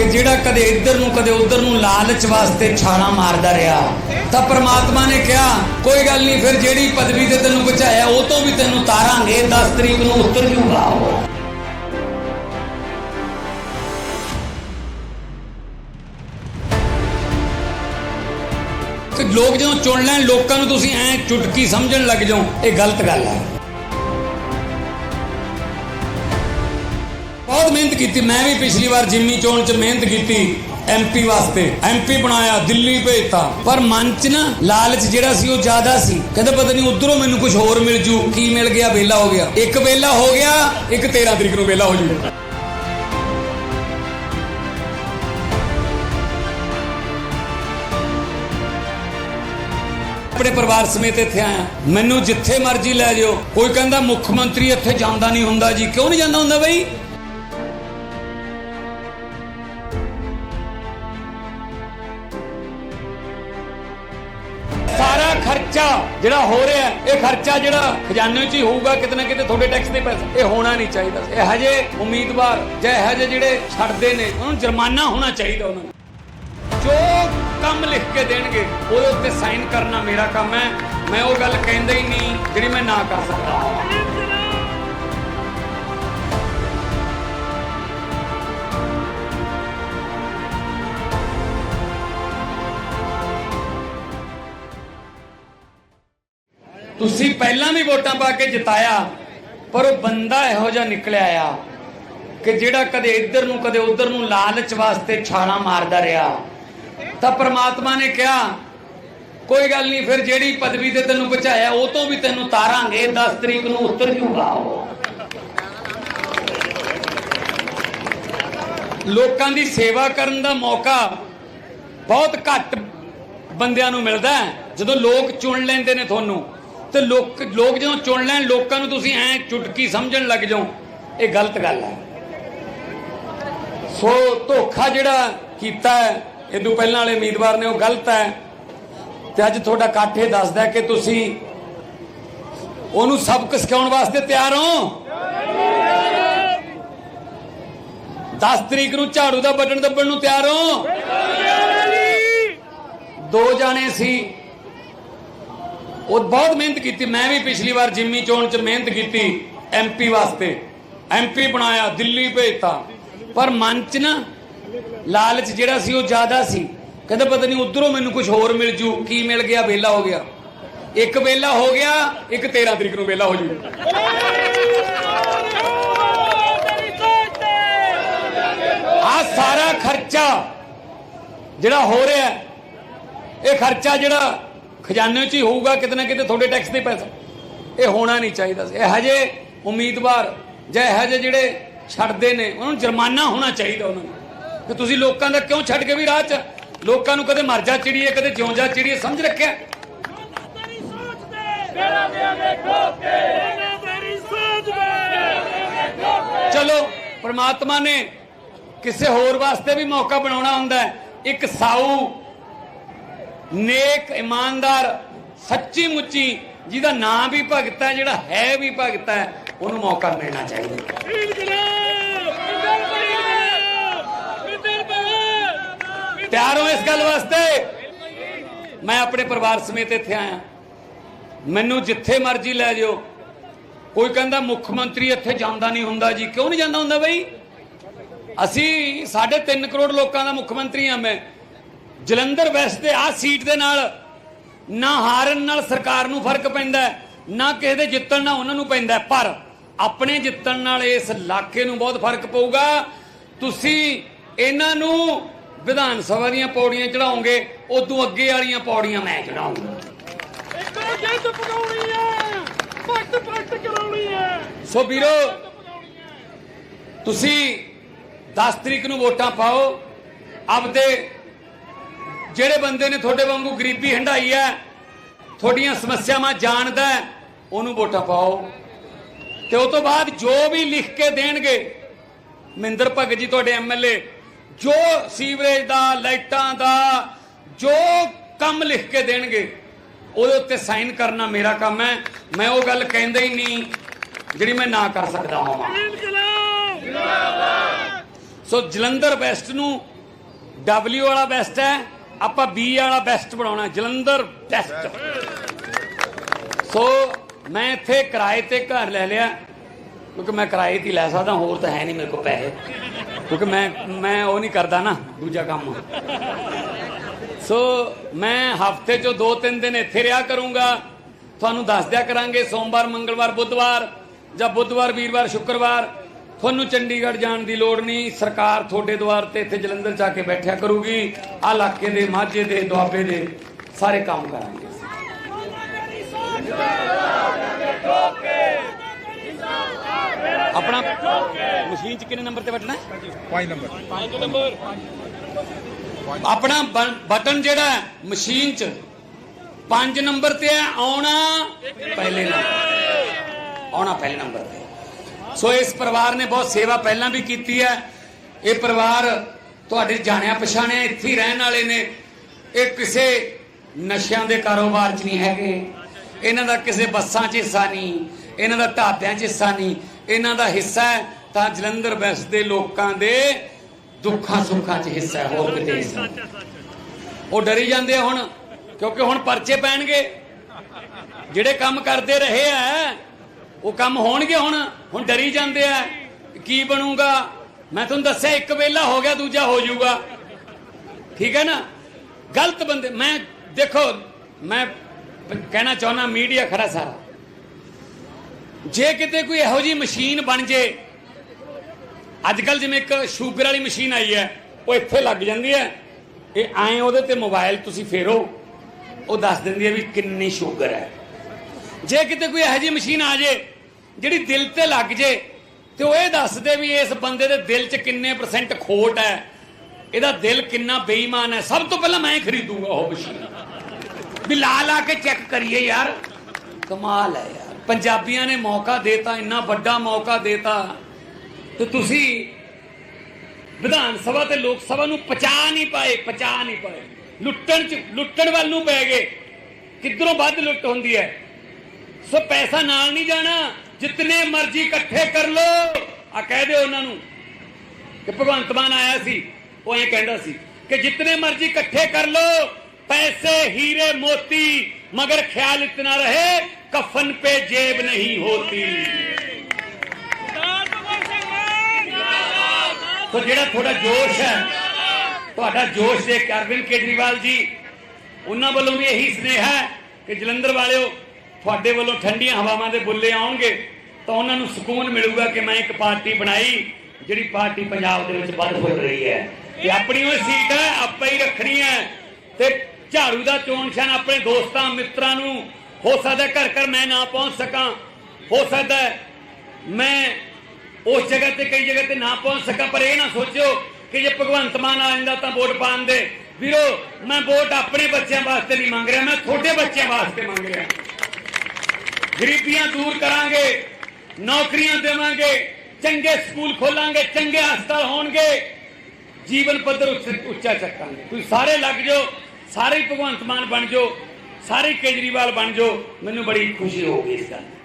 ਕਿ ਜਿਹੜਾ ਕਦੇ ਇੱਧਰ ਨੂੰ, ਕਦੇ ਉੱਧਰ ਨੂੰ ਲਾਲਚ ਵਾਸਤੇ ਛਾਲਾਂ ਮਾਰਦਾ ਰਿਹਾ। ਤਾਂ ਪ੍ਰਮਾਤਮਾ ਨੇ ਕਿਹਾ, ਕੋਈ ਗੱਲ ਨਹੀਂ, ਫਿਰ ਜਿਹੜੀ ਪਦਵੀ ਤੇ ਤੈਨੂੰ ਬਚਾਇਆ, ਉਹ ਤੋਂ ਵੀ ਤੈਨੂੰ ਤਾਰਾਂਗੇ 10 ਤਰੀਕ ਨੂੰ ਉੱਤਰ ਜੂਗਾ। ਲੋਕ ਜਦੋਂ ਚੁਣ ਲੈਣ, ਲੋਕਾਂ ਨੂੰ ਤੁਸੀਂ ਐ ਚੁਟਕੀ ਸਮਝਣ ਲੱਗ ਜਾਓ, ਇਹ ਗਲਤ ਗੱਲ ਹੈ। ਬਹੁਤ ਮਿਹਨਤ ਕੀਤੀ। ਮੈਂ ਵੀ ਪਿਛਲੀ ਵਾਰ ਜਿੰਮੀ ਚੋਣ 'ਚ ਮਿਹਨਤ ਕੀਤੀ ਐਮਪੀ ਵਾਸਤੇ। ਐਮਪੀ ਬਣਾਇਆ, ਦਿੱਲੀ ਭੇਜਤਾ। ਪਰ ਮਨ 'ਚ ਨਾ ਲਾਲਚ ਜਿਹੜਾ ਸੀ, ਉਹ ਜ਼ਿਆਦਾ ਸੀ। ਕਹਿੰਦਾ ਪਤਾ ਨਹੀਂ ਉਧਰੋਂ ਮੈਨੂੰ ਕੁਝ ਹੋਰ ਮਿਲ ਜੂ। ਕੀ ਮਿਲ ਗਿਆ? ਵੇਲਾ ਹੋ ਗਿਆ। ਇੱਕ ਵੇਲਾ ਹੋ ਗਿਆ, ਇੱਕ 13 ਤਰੀਕ ਨੂੰ ਵੇਲਾ ਹੋ ਜੂ ਆਪਣੇ ਪਰਿਵਾਰ ਸਮੇਤ ਇੱਥੇ ਆਇਆ। ਮੈਨੂੰ ਜਿੱਥੇ ਮਰਜ਼ੀ ਲੈ ਜਾਓ ਕੋਈ ਕਹਿੰਦਾ ਮੁੱਖ ਮੰਤਰੀ ਇੱਥੇ ਜਾਂਦਾ ਨਹੀਂ ਹੁੰਦਾ ਜੀ। ਕਿਉਂ ਨਹੀਂ ਜਾਂਦਾ ਹੁੰਦਾ ਬਈ? ਖਰਚਾ ਜਿਹੜਾ ਹੋ ਰਿਹਾ, ਇਹ ਖਰਚਾ ਜਿਹੜਾ ਖਜ਼ਾਨੇ 'ਚ ਹੀ ਹੋਊਗਾ, ਕਿਤੇ ਨਾ ਕਿਤੇ ਤੁਹਾਡੇ ਟੈਕਸ ਦੇ ਪੈਸੇ। ਇਹ ਹੋਣਾ ਨਹੀਂ ਚਾਹੀਦਾ। ਇਹ ਹਜੇ ਉਮੀਦਵਾਰ ਜਾਂ ਇਹ ਹਜੇ ਜਿਹੜੇ ਛੱਡਦੇ ਨੇ, ਉਹਨਾਂ ਨੂੰ ਜੁਰਮਾਨਾ ਹੋਣਾ ਚਾਹੀਦਾ ਉਹਨਾਂ ਨੂੰ। ਜੋ ਕੰਮ ਲਿਖ ਕੇ ਦੇਣਗੇ, ਉਹਦੇ ਉੱਤੇ ਸਾਈਨ ਕਰਨਾ ਮੇਰਾ ਕੰਮ ਹੈ। ਮੈਂ ਉਹ ਗੱਲ ਕਹਿੰਦਾ ਹੀ ਨਹੀਂ ਜਿਹੜੀ ਮੈਂ ਨਾ ਕਰ ਸਕਦਾ। ਤੁਸੀਂ ਪਹਿਲਾਂ ਵੀ ਵੋਟਾਂ ਪਾ ਕੇ ਜਿਤਾਇਆ, ਪਰ ਉਹ ਬੰਦਾ ਇਹੋ ਜਿਹਾ ਨਿਕਲਿਆ ਆ ਕਿ ਜਿਹੜਾ ਕਦੇ ਇੱਧਰ ਨੂੰ, ਕਦੇ ਉੱਧਰ ਨੂੰ ਲਾਲਚ ਵਾਸਤੇ ਛਾਲਾਂ ਮਾਰਦਾ ਰਿਹਾ। ਤਾਂ ਪ੍ਰਮਾਤਮਾ ਨੇ ਕਿਹਾ, ਕੋਈ ਗੱਲ ਨਹੀਂ, ਫਿਰ ਜਿਹੜੀ ਪਦਵੀ ਤੇ ਤੈਨੂੰ ਬਚਾਇਆ ਉਹ ਤੋਂ ਵੀ ਤੈਨੂੰ ਤਾਰਾਂਗੇ 10 ਤਰੀਕ ਨੂੰ ਉੱਤਰ ਜੂਗਾ ਲੋਕਾਂ ਦੀ ਸੇਵਾ ਕਰਨ ਦਾ ਮੌਕਾ ਬਹੁਤ ਘੱਟ ਬੰਦਿਆਂ ਨੂੰ ਮਿਲਦਾ ਜਦੋਂ ਲੋਕ ਚੁਣ ਲੈਂਦੇ ਨੇ ਤੁਹਾਨੂੰ ਤੇ ਲੋਕ ਲੋਕ ਜਦੋਂ ਚੁਣ ਲੈਣ, ਲੋਕਾਂ ਨੂੰ ਤੁਸੀਂ ਐ ਚੁਟਕੀ ਸਮਝਣ ਲੱਗ ਜਾਓ, ਇਹ ਗਲਤ ਗੱਲ ਹੈ। ਸੋ ਧੋਖਾ ਜਿਹੜਾ ਕੀਤਾ ਹੈ ਇਦੋਂ ਪਹਿਲਾਂ ਵਾਲੇ ਉਮੀਦਵਾਰ ਨੇ ਉਹ ਗਲਤ ਹੈ। ਤੇ ਅੱਜ ਤੁਹਾਡਾ ਇਕੱਠ ਇਹ ਦੱਸਦਾ ਕਿ ਤੁਸੀਂ ਉਹਨੂੰ ਸਬਕ ਸਿਖਾਉਣ ਵਾਸਤੇ ਤਿਆਰ ਹੋ। 10 ਤਰੀਕ ਨੂੰ ਝਾੜੂ ਦਾ ਬਟਨ ਦੱਬਣ ਨੂੰ ਤਿਆਰ ਹੋ। ਦੋ ਜਾਣੇ ਸੀ ਉਹ ਬਹੁਤ ਮਿਹਨਤ ਕੀਤੀ। ਮੈਂ ਵੀ ਪਿਛਲੀ ਵਾਰ ਜਿੰਮੀ ਚੋਣ 'ਚ ਮਿਹਨਤ ਕੀਤੀ ਐਮਪੀ ਵਾਸਤੇ। ਐਮਪੀ ਬਣਾਇਆ, ਦਿੱਲੀ ਭੇਜਤਾ। ਪਰ ਮਨ 'ਚ ਨਾ ਲਾਲਚ ਜਿਹੜਾ ਸੀ ਉਹ ਜ਼ਿਆਦਾ ਸੀ। ਕਹਿੰਦਾ ਪਤਾ ਨਹੀਂ ਉਧਰੋਂ ਮੈਨੂੰ ਕੁਝ ਹੋਰ ਮਿਲ ਜੂ। ਕੀ ਮਿਲ ਗਿਆ? ਵੇਲਾ ਹੋ ਗਿਆ। ਇੱਕ ਵੇਲਾ ਹੋ ਗਿਆ, ਇੱਕ 13 ਤਰੀਕ ਨੂੰ ਵੇਲਾ ਹੋ ਜੂ। ਆ ਸਾਰਾ ਖਰਚਾ ਜਿਹੜਾ ਹੋ ਰਿਹਾ, ਇਹ ਖਰਚਾ ਜਿਹੜਾ ਖਜ਼ਾਨੇ 'ਚ ਹੀ ਹੋਊਗਾ, ਕਿਤੇ ਨਾ ਕਿਤੇ ਤੁਹਾਡੇ ਟੈਕਸ ਦੇ ਪੈਸੇ। ਇਹ ਹੋਣਾ ਨਹੀਂ ਚਾਹੀਦਾ ਸੀ। ਇਹ ਹਜੇ ਉਮੀਦਵਾਰ ਜਾਂ ਇਹ ਹਜੇ ਜਿਹੜੇ ਛੱਡਦੇ ਨੇ, ਉਹਨਾਂ ਨੂੰ ਜੁਰਮਾਨਾ ਹੋਣਾ ਚਾਹੀਦਾ ਉਹਨਾਂ ਨੂੰ। ਕਿ ਤੁਸੀਂ ਲੋਕਾਂ ਦਾ ਕਿਉਂ ਛੱਡ ਕੇ ਵੀ ਰਾਹ 'ਚ? ਲੋਕਾਂ ਨੂੰ ਕਦੇ ਮਰਜ਼ਾ ਚਿੜੀਏ, ਕਦੇ ਜਿਉਂ ਜਾ ਚਿੜੀਏ, ਸਮਝ ਰੱਖਿਆ? ਚਲੋ, ਪ੍ਰਮਾਤਮਾ ਨੇ ਕਿਸੇ ਹੋਰ ਵਾਸਤੇ ਵੀ ਮੌਕਾ ਬਣਾਉਣਾ ਹੁੰਦਾ ਇੱਕ ਸਾਊ ਨੇਕ, ਇਮਾਨਦਾਰ, ਸੱਚੀ ਮੁੱਚੀ, ਜਿਹਦਾ ਨਾਂ ਵੀ ਭਗਤ ਹੈ, ਜਿਹੜਾ ਹੈ ਵੀ ਭਗਤ ਹੈ, ਉਹਨੂੰ ਮੌਕਾ ਮਿਲਣਾ ਚਾਹੀਦਾ ਤਿਆਰ ਹੋ ਇਸ ਗੱਲ ਵਾਸਤੇ। ਮੈਂ ਆਪਣੇ ਪਰਿਵਾਰ ਸਮੇਤ ਇੱਥੇ ਆਇਆ। ਮੈਨੂੰ ਜਿੱਥੇ ਮਰਜ਼ੀ ਲੈ ਜਾਓ। ਕੋਈ ਕਹਿੰਦਾ ਮੁੱਖ ਮੰਤਰੀ ਇੱਥੇ ਜਾਂਦਾ ਨਹੀਂ ਹੁੰਦਾ ਜੀ। ਕਿਉਂ ਨਹੀਂ ਜਾਂਦਾ ਹੁੰਦਾ ਬਈ? ਅਸੀਂ 3.5 ਕਰੋੜ ਲੋਕਾਂ ਦਾ ਮੁੱਖ ਮੰਤਰੀ ਹਾਂ ਮੈਂ। ਜਲੰਧਰ ਵੈਸਟ ਦੇ ਆ ਸੀਟ ਦੇ ਨਾਲ ਨਾ ਹਾਰਨ ਨਾਲ ਸਰਕਾਰ ਨੂੰ ਫ਼ਰਕ ਪੈਂਦਾ ਹੈ, ਨਾ ਕਿਸੇ ਦੇ ਜਿੱਤਣ ਨਾਲ ਉਹਨਾਂ ਨੂੰ ਪੈਂਦਾ ਹੈ। ਪਰ ਆਪਣੇ ਜਿੱਤਣ ਨਾਲ ਇਸ ਇਲਾਕੇ ਨੂੰ ਬਹੁਤ ਫ਼ਰਕ ਪਊਗਾ। ਤੁਸੀਂ ਇਹਨਾਂ ਨੂੰ ਵਿਧਾਨ ਸਭਾ ਦੀਆਂ ਪੌੜੀਆਂ ਚੜਾਉਂਗੇ ਉਦੋਂ ਅੱਗੇ ਵਾਲੀਆਂ ਪੌੜੀਆਂ ਮੈਂ ਚੜਾਉਂਗਾ ਸੋ ਵੀਰੋ ਤੁਸੀਂ 10 ਤਰੀਕ ਨੂੰ ਵੋਟਾਂ ਪਾਓ ਆਪਦੇ ਜਿਹੜੇ ਬੰਦੇ ਨੇ ਤੁਹਾਡੇ ਵਾਂਗੂ ਗਰੀਬੀ ਹੰਡਾਈ ਹੈ ਤੁਹਾਡੀਆਂ ਸਮੱਸਿਆਵਾਂ ਜਾਣਦਾ ਉਹਨੂੰ ਵੋਟਾਂ ਪਾਓ। ਤੇ ਉਸ ਤੋਂ ਬਾਅਦ ਜੋ ਵੀ ਲਿਖ ਕੇ ਦੇਣਗੇ ਮਹਿੰਦਰ ਭਗਤ ਜੀ ਤੁਹਾਡੇ ਐਮਐਲਏ ਜੋ ਸੀਵਰੇਜ ਦਾ ਲਾਈਟਾਂ ਦਾ ਜੋ ਕੰਮ ਲਿਖ ਕੇ ਦੇਣਗੇ ਉਹਦੇ ਉੱਤੇ ਸਾਈਨ ਕਰਨਾ ਮੇਰਾ ਕੰਮ ਹੈ। ਮੈਂ ਉਹ ਗੱਲ ਕਹਿੰਦਾ ਹੀ ਨਹੀਂ ਜਿਹੜੀ ਮੈਂ ਨਾ ਕਰ ਸਕਦਾ ਹਾਂ। ਸੋ ਜਲੰਧਰ ਵੈਸਟ ਨੂੰ W ਵਾਲਾ ਬੈਸਟ ਹੈ। ਆਪਾਂ B ਵਾਲਾ ਬੈਸਟ ਬਣਾਉਣਾ, ਜਲੰਧਰ ਬੈਸਟ ਸੋ ਮੈਂ ਇੱਥੇ ਕਿਰਾਏ ਤੇ ਘਰ ਲੈ ਲਿਆ, ਕਿਉਂਕਿ ਮੈਂ ਕਿਰਾਏ ਤੇ ਲੈ ਸਕਦਾ, ਹੋਰ ਤਾਂ ਹੈ ਨਹੀਂ ਮੇਰੇ ਕੋਲ ਪੈਸੇ। ਕਿਉਂਕਿ ਮੈਂ ਮੈਂ ਉਹ ਨਹੀਂ ਕਰਦਾ ਨਾ, ਦੂਜਾ ਕੰਮ। ਸੋ ਮੈਂ ਹਫ਼ਤੇ ਚੋਂ 2-3 ਦਿਨ ਇੱਥੇ ਰਿਹਾ ਕਰੂੰਗਾ। ਤੁਹਾਨੂੰ ਦੱਸ ਦਿਆ ਕਰਾਂਗੇ, ਸੋਮਵਾਰ, ਮੰਗਲਵਾਰ, ਬੁੱਧਵਾਰ, ਜਾਂ ਬੁੱਧਵਾਰ, ਵੀਰਵਾਰ, ਸ਼ੁੱਕਰਵਾਰ। ਤੁਹਾਨੂੰ ਚੰਡੀਗੜ੍ਹ ਜਾਣ ਦੀ ਲੋੜ ਨਹੀਂ। ਸਰਕਾਰ ਤੁਹਾਡੇ ਦੁਆਰ ਤੇ ਇੱਥੇ ਜਲੰਧਰ ਜਾ ਕੇ ਬੈਠਿਆ ਕਰੂਗੀ। ਆ ਇਲਾਕੇ ਦੇ ਮਾਝੇ ਦੇ ਦੁਆਬੇ ਦੇ ਸਾਰੇ ਕੰਮ ਕਰਾਂਗੇ। ਆਪਣਾ ਮਸ਼ੀਨ 'ਚ ਕਿੰਨੇ ਨੰਬਰ ਤੇ ਵੱਟਣਾ ਹੈ? ਪੰਜ ਨੰਬਰ। ਆਪਣਾ ਬ- ਬਟਨ ਜਿਹੜਾ ਮਸ਼ੀਨ 'ਚ। 5 ਨੰਬਰ ਤੇ ਹੈ ਆਉਣਾ ਪਹਿਲੇ ਨੰਬਰ। ਆਉਣਾ ਪਹਿਲੇ ਨੰਬਰ ਤੇ। ਸੋ ਇਸ ਪਰਿਵਾਰ ਨੇ ਬਹੁਤ ਸੇਵਾ ਪਹਿਲਾਂ ਵੀ ਕੀਤੀ ਹੈ। ਇਹ ਪਰਿਵਾਰ ਤੁਹਾਡੇ ਜਾਣਿਆ ਪਛਾਣਿਆ ਇੱਥੇ ਹੀ ਰਹਿਣ ਵਾਲੇ ਨੇ। ਇਹ ਕਿਸੇ ਨਸ਼ਿਆਂ ਦੇ ਕਾਰੋਬਾਰ 'ਚ ਨਹੀਂ ਹੈਗੇ। ਇਹਨਾਂ ਦਾ ਕਿਸੇ ਬੱਸਾਂ 'ਚ ਹਿੱਸਾ ਨਹੀਂ। ਇਹਨਾਂ ਦਾ ਢਾਬਿਆਂ 'ਚ ਹਿੱਸਾ ਨਹੀਂ। ਇਹਨਾਂ ਦਾ ਹਿੱਸਾ ਤਾਂ ਜਲੰਧਰ ਵੈਸ ਦੇ ਲੋਕਾਂ ਦੇ ਦੁੱਖਾਂ ਸੁੱਖਾਂ 'ਚ ਹਿੱਸਾ ਹੈ, ਹੋਰ ਕਿਤੇ ਉਹ ਡਰੀ ਜਾਂਦੇ ਹੁਣ, ਕਿਉਂਕਿ ਹੁਣ ਪਰਚੇ ਪੈਣਗੇ। ਜਿਹੜੇ ਕੰਮ ਕਰਦੇ ਰਹੇ ਆ ਉਹ ਕੰਮ ਹੋਣਗੇ ਹੁਣ ਹੁਣ ਡਰੀ ਜਾਂਦੇ ਆ। ਕੀ ਬਣੂਗਾ? ਮੈਂ ਤੁਹਾਨੂੰ ਦੱਸਿਆ, ਇੱਕ ਵੇਲਾ ਹੋ ਗਿਆ, ਦੂਜਾ ਹੋ ਜਾਊਗਾ। ਠੀਕ ਹੈ ਨਾ? ਗਲਤ ਬੰਦੇ, ਮੈਂ ਦੇਖੋ, ਮੈਂ ਕਹਿਣਾ ਚਾਹੁੰਦਾ, ਮੀਡੀਆ ਖੜਾ ਸਾਰਾ। ਜੇ ਕਿਤੇ ਕੋਈ ਇਹੋ ਜੀ ਮਸ਼ੀਨ ਬਣ ਜੇ ਅੱਜ ਕੱਲ ਜਿਵੇਂ ਇੱਕ ਸ਼ੂਗਰ ਵਾਲੀ ਮਸ਼ੀਨ ਆਈ ਹੈ, ਉਹ ਇੱਥੇ ਲੱਗ ਜਾਂਦੀ ਹੈ। ਇਹ ਐਂ ਉਹਦੇ ਤੇ ਮੋਬਾਈਲ ਤੁਸੀਂ ਫੇਰੋ, ਉਹ ਦੱਸ ਦਿੰਦੀ ਹੈ ਵੀ ਕਿੰਨੀ ਸ਼ੂਗਰ ਹੈ। ਜੇ ਕਿਤੇ ਕੋਈ ਇਹੋ ਜਿਹੀ ਮਸ਼ੀਨ ਆ ਜੇ ਜਿਹੜੀ ਦਿਲ ਤੇ ਲੱਗ ਜੇ ਤੇ ਉਹ ਇਹ ਦੱਸਦੇ ਵੀ ਇਸ ਬੰਦੇ ਦੇ ਦਿਲ 'ਚ ਕਿੰਨੇ ਪਰਸੈਂਟ ਖੋਟ ਹੈ। ਇਹਦਾ ਦਿਲ ਕਿੰਨਾ ਬੇਈਮਾਨ ਹੈ। ਸਭ ਤੋਂ ਪਹਿਲਾਂ ਮੈਂ ਖਰੀਦੂਗਾ ਉਹ ਮਸ਼ੀਨ। ਵੀ ਲਾ ਲਾ ਕੇ ਚੈੱਕ ਕਰੀਏ ਯਾਰ। ਕਮਾਲ ਹੈ ਯਾਰ। ਪੰਜਾਬੀਆਂ ਨੇ ਮੌਕਾ ਦੇਤਾ, ਇੰਨਾ ਵੱਡਾ ਮੌਕਾ ਦੇਤਾ। ਤੇ ਤੁਸੀਂ ਵਿਧਾਨ ਸਭਾ ਤੇ ਲੋਕ ਸਭਾ ਨੂੰ ਪਚਾ ਨਹੀਂ ਪਾਏ, ਪਚਾ ਨਹੀਂ ਪਾਏ। ਲੁੱਟਣ ਚ, ਲੁੱਟਣ ਵੱਲ ਨੂੰ ਪੈ ਗਏ। ਕਿੱਧਰੋਂ ਵੱਧ ਲੁੱਟ ਹੁੰਦੀ ਹੈ? ਸੋ ਪੈਸਾ ਨਾਲ ਨਹੀਂ ਜਾਣਾ। ਜਿੰਨੇ ਮਰਜ਼ੀ ਇਕੱਠੇ ਕਰ ਲੋ। ਆ ਕਹਿ ਦਿਓ ਉਹਨਾਂ ਨੂੰ ਕਿ ਭਗਵੰਤ ਮਾਨ ਆਇਆ ਸੀ ਉਹ ਇਹ ਕਹਿੰਦਾ ਸੀ ਕਿ ਜਿੰਨੇ ਮਰਜ਼ੀ ਇਕੱਠੇ ਕਰ ਲੋ ਪੈਸੇ ਹੀਰੇ ਮੋਤੀ ਮਗਰ ਖਿਆਲ ਇਤਨਾ ਰਹੇ ਕਫਨ ਪੇ ਜੇਬ ਨਹੀਂ ਹੋਤੀ। ਤੋ ਜਿਹੜਾ ਤੁਹਾਡਾ ਜੋਸ਼ ਹੈ ਤੁਹਾਡਾ ਜੋਸ਼ ਦੇ ਅਰਵਿੰਦ ਕੇਜਰੀਵਾਲ ਜੀ ਉਹਨਾਂ ਵੱਲੋਂ ਵੀ ਇਹੀ ਸਨੇਹ ਹੈ ਕਿ ਜਲੰਧਰ ਵਾਲਿਓ ਤੁਹਾਡੇ ਵੱਲੋਂ ਠੰਡੀਆਂ ਹਵਾਵਾਂ ਦੇ ਬੁੱਲੇ ਆਉਣਗੇ ਤਾਂ ਉਹਨਾਂ ਨੂੰ ਸਕੂਨ ਮਿਲੂਗਾ ਕਿ ਮੈਂ ਇੱਕ ਪਾਰਟੀ ਬਣਾਈ ਜਿਹੜੀ ਪਾਰਟੀ ਪੰਜਾਬ ਦੇ ਵਿੱਚ ਵੱਧ ਹੋ ਰਹੀ ਹੈ। ਤੇ ਆਪਣੀ ਉਹ ਸੀਟ ਹੈ, ਆਪਾਂ ਹੀ ਰੱਖਣੀ ਹੈ ਤੇ ਝਾੜੂ ਦਾ ਚੋਣ ਨਿਸ਼ਾਨ ਆਪਣੇ ਦੋਸਤਾਂ, ਮਿੱਤਰਾਂ ਨੂੰ ਹੋ ਸਕਦਾ ਘਰ ਘਰ ਮੈਂ ਨਾ ਪਹੁੰਚ ਸਕਾਂ, ਹੋ ਸਕਦਾ ਮੈਂ ਉਸ ਜਗ੍ਹਾ ਤੇ ਕਈ ਜਗ੍ਹਾ ਤੇ ਨਾ ਪਹੁੰਚ ਸਕਾਂ, ਪਰ ਇਹ ਨਾ ਸੋਚਿਓ ਕਿ ਜੇ ਭਗਵੰਤ ਮਾਨ ਆ ਜਾਂਦਾ ਤਾਂ ਵੋਟ ਪਾਣ ਦੇ। ਵੀਰੋ, ਮੈਂ ਵੋਟ ਆਪਣੇ ਬੱਚਿਆਂ ਵਾਸਤੇ ਨਹੀਂ ਮੰਗ ਰਿਹਾ, ਮੈਂ ਤੁਹਾਡੇ ਬੱਚਿਆਂ ਵਾਸਤੇ ਮੰਗ ਰਿਹਾ। ਗਰੀਬੀਆਂ ਦੂਰ ਕਰਾਂਗੇ, ਨੌਕਰੀਆਂ ਦੇਵਾਂਗੇ, ਚੰਗੇ ਸਕੂਲ ਖੋਲਾਂਗੇ, ਚੰਗੇ ਹਸਪਤਾਲ ਹੋਣਗੇ, ਜੀਵਨ ਪੱਧਰ ਉੱਚਾ ਚੱਕਾਂਗੇ ਤੁਸੀਂ ਸਾਰੇ ਲੱਗ ਜਾਓ, ਸਾਰੇ ਭਗਵੰਤ ਮਾਨ ਬਣ ਜਾਓ, ਸਾਰੇ ਕੇਜਰੀਵਾਲ ਬਣ ਜਾਓ, ਮੈਨੂੰ ਬੜੀ ਖੁਸ਼ੀ ਹੋਊਗੀ ਇਸ ਗੱਲ ਦੀ।